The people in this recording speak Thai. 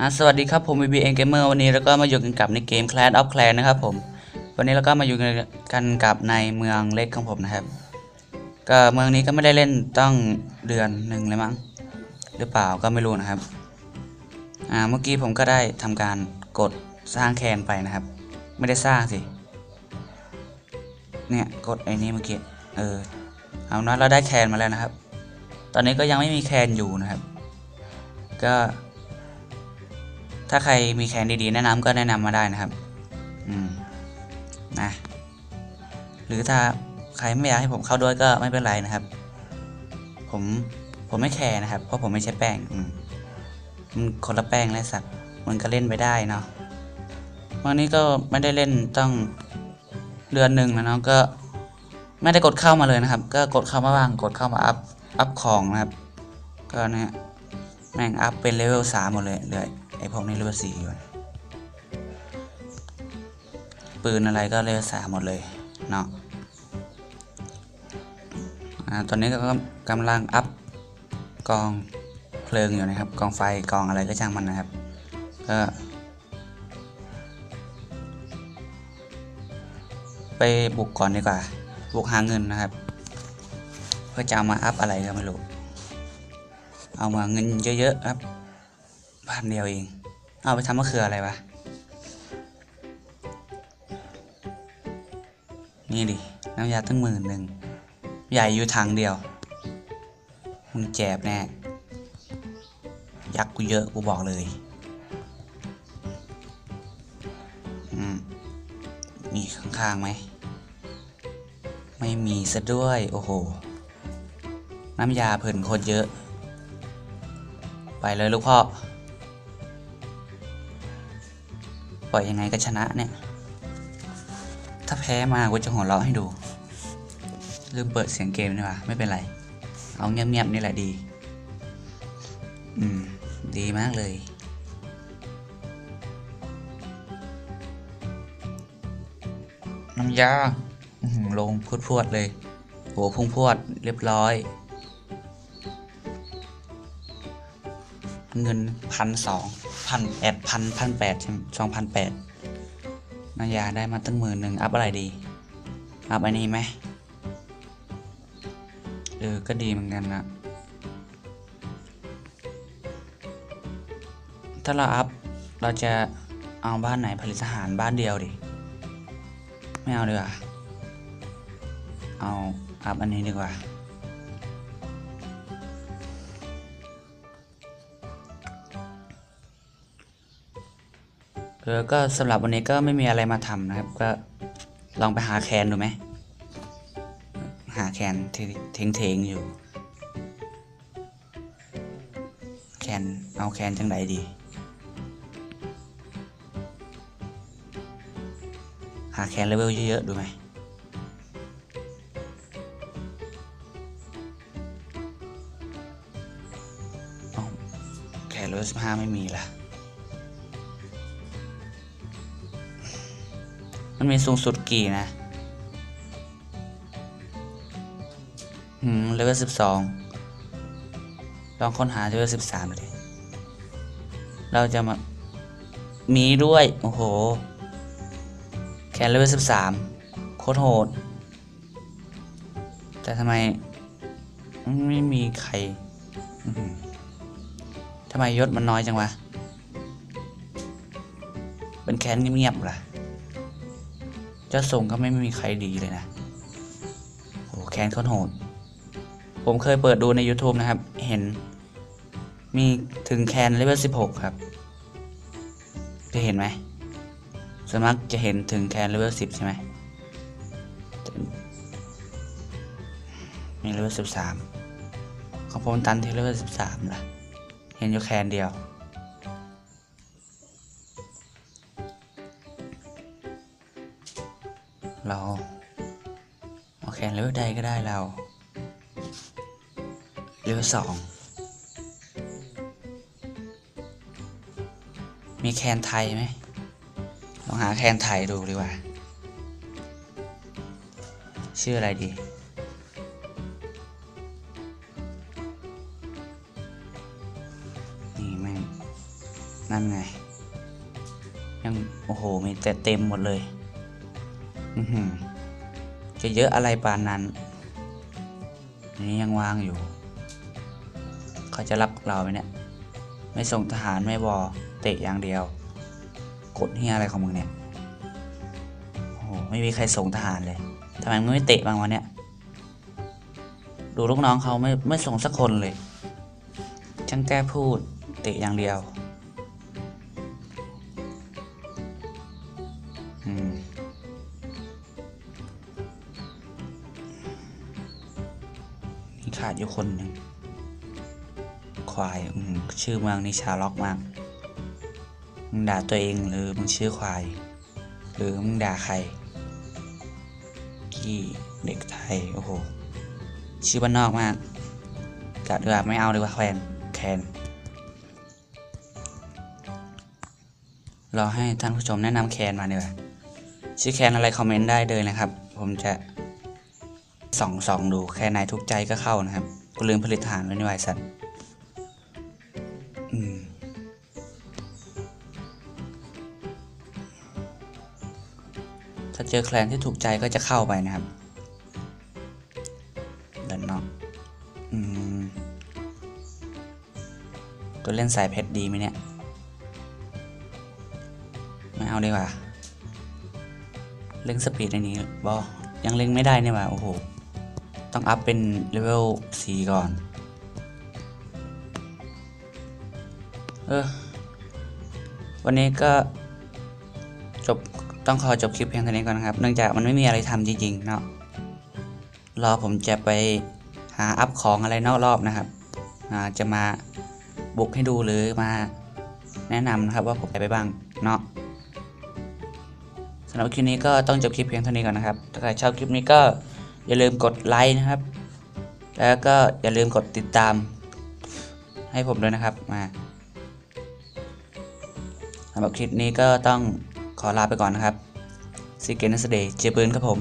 อะสวัสดีครับผม VBN Gamer วันนี้เราก็มาอยู่กันกับในเกม Clash of Clans นะครับผม วันนี้เราก็มาอยู่กันกับในเมืองเล็กของผมนะครับ ก็เมืองนี้ก็ไม่ได้เล่นต้องเดือนหนึ่งเลยมั้งหรือเปล่าก็ไม่รู้นะครับ อ่าเมื่อกี้ผมก็ได้ทำการกดสร้างแคนไปนะครับ ไม่ได้สร้างสิ เนี่ยกดไอ้นี้เมื่อกี้ เออ เอานะเราได้แคนมาแล้วนะครับ ตอนนี้ก็ยังไม่มีแคนอยู่นะครับ ก็ ถ้าใครมีแคนดีๆแนะนำก็แนะนำมาได้นะครับ อืม นะ หรือถ้าใครไม่อยากให้ผมเข้าด้วยก็ไม่เป็นไรนะครับ ผม ผมไม่แคร์นะครับ เพราะผมไม่ใช่แป้ง อืมมันคนละแป้งและสัตว์มันก็เล่นไปได้เนาะวันนี้ก็ไม่ได้เล่นต้องเดือนหนึ่งแล้วเนาะก็ไม่ได้กดเข้ามาเลยนะครับ ก็กดเข้ามาบ้างกดเข้ามาอัพอัพของนะครับ ก็เนี่ย แม่งอัพเป็นเลเวลสามหมดเลยเหลยไอพวกนี้เลเวลสี่อยู่ปืนอะไรก็เลเวลสามหมดเลยเนาะตอนนี้ก็กำลังอัพกองเพลิงอยู่นะครับ กองไฟกองอะไรก็ช่างมันนะครับก็ไปบุกก่อนดีกว่า บุกหาเงินนะครับ เพื่อจะเอามาอัพอะไรก็ไม่รู้ เอามาเงินเยอะๆครับพันเดียวเอง เอาไปทำมะเขืออะไรวะ นี่ดิ น้ำยาตั้งหมื่นหนึ่ง ใหญ่อยู่ถังเดียว มึงแจบแน่ ยักษ์กูเยอะกูบอกเลยอืมมีข้างๆไหม ไม่มีซะด้วย โอ้โห น้ำยาเพิ่นคตรเยอะ ไปเลยลูกพ่อ ปล่อยยังไงก็ชนะเนี่ย ถ้าแพ้มากูจะหัวเราะให้ดู ลืมเปิดเสียงเกมนี่หว่าไม่เป็นไร เอาเงียบๆนี่แหละดี อืม ดีมากเลย น้ำยาลงพรวดๆเลยโหพุ่งพรวดเรียบร้อย เงินพันสองพันแปดพันพันแปดใช่ไหมสองพันแปดนายาได้มาตั้งหมื่นหนึ่งอัพอะไรดี อัพอันนี้ไหมเออ ก็ดีเหมือนกันนะถ้าเราอัพ เราจะเอาบ้านไหนผลิตอาหารบ้านเดียวดิ ไม่เอาดีกว่า เอาอัพอันนี้ดีกว่า เออก็สำหรับวันนี้ก็ไม่มีอะไรมาทำนะครับ ก็ลองไปหาแคนดูไหม หาแคนที่เทงอยู่ แคนเอาแคนจังไดดี หาแคนเลเวลเยอะๆดูไหมแคนเลเวลสิบห้าไม่มีละ มันมีสูงสุดกี่นะอืมเลเวลสิบสองลองค้นหาเลเวลสิบสามดูดิเราจะมา มีด้วย โอ้โห แคนเลเวลสิบสามโคตรโหด แต่ทำไม ไม่มีใครทำไมยศมันน้อยจังวะ เป็นแคนเงียบๆล่ะ จ้าทรงก็ไม่มีใครดีเลยนะโอ้แคนโคนโหด ผมเคยเปิดดูใน YouTube นะครับ เห็น มีถึงแคนเลเวล16 ครับ จะเห็นไหมส่วนมากจะเห็นถึงแคนเลเวล10 ใช่ไหมมีเลเวล13ของผมตันที่เลเวล13ล่ะ เห็นอยู่แคนเดียว เราเอาแคนเลเวลใดก็ได้เราเลเวลสองมีแคนไทยไหมลองหาแคนไทยดูดีกว่า ชื่ออะไรดีนี่แม่นั่นไง ยัง โอ้โห มีแต่เต็มหมดเลย จะเยอะอะไรปานนั้น นี่ยังวางอยู่ เขาจะรับเราไหมเนี่ย ไม่ส่งทหารไม่บอเตะอย่างเดียว กดเฮียอะไรของมึงเนี่ย โอ้โห ไม่มีใครส่งทหารเลยทำไมมึงไม่เตะบ้างวะเนี่ย ดูลูกน้องเขาไม่ไม่ส่งสักคนเลยช่างแก้พูดเตะอย่างเดียว ขาดอยู่คนหนึ่งควายอืชื่อเมืองนี่ชาล็อกมาก มึงด่าตัวเองหรือมึงชื่อควาย หรือมึงด่าใคร กี้เด็กไทย โอ้โห ชื่อบ้านนอกมากจัดดีกว่าไม่เอาดีกว่าแคนแคนรอให้ท่านผู้ชมแนะนำแคนมาดีกว่าชื่อแคนอะไรคอมเมนต์ได้เลยนะครับ ผมจะ ส่องส่องดูแค่ไหนทุกใจก็เข้านะครับกูลืมผลิตฐานไว้ในไวสัตว์ถ้าเจอแคลนที่ถูกใจก็จะเข้าไปนะครับดันนอกอืมตัวเล่นสายเพชรดีไหมเนี่ย ไม่เอาดีกว่า เล่งสปีดในนี้บอยังเล่งไม่ได้เนี่ยว่ะโอ้โห ต้องอัพเป็นเลเวล4ก่อน เออ วันนี้ก็จบต้องขอจบคลิปเพียงเท่านี้ก่อนนะครับ เนื่องจากมันไม่มีอะไรทำจริงๆเนาะ รอผมจะไปหาอัพของอะไรนอกรอบนะครับ อ่า จะมาบุกให้ดูหรือมาแนะนำนะครับว่าผมไปไปบ้างเนาะสำหรับคลิปนี้ก็ต้องจบคลิปเพียงเท่านี้ก่อนนะครับ ถ้าใครชอบคลิปนี้ก็ อย่าลืมกดไลค์นะครับ แล้วก็อย่าลืมกดติดตาม ให้ผมด้วยนะครับมาสำหรับคลิปนี้ก็ต้องขอลาไปก่อนนะครับซีเกนสเดย์เจปืนครับผม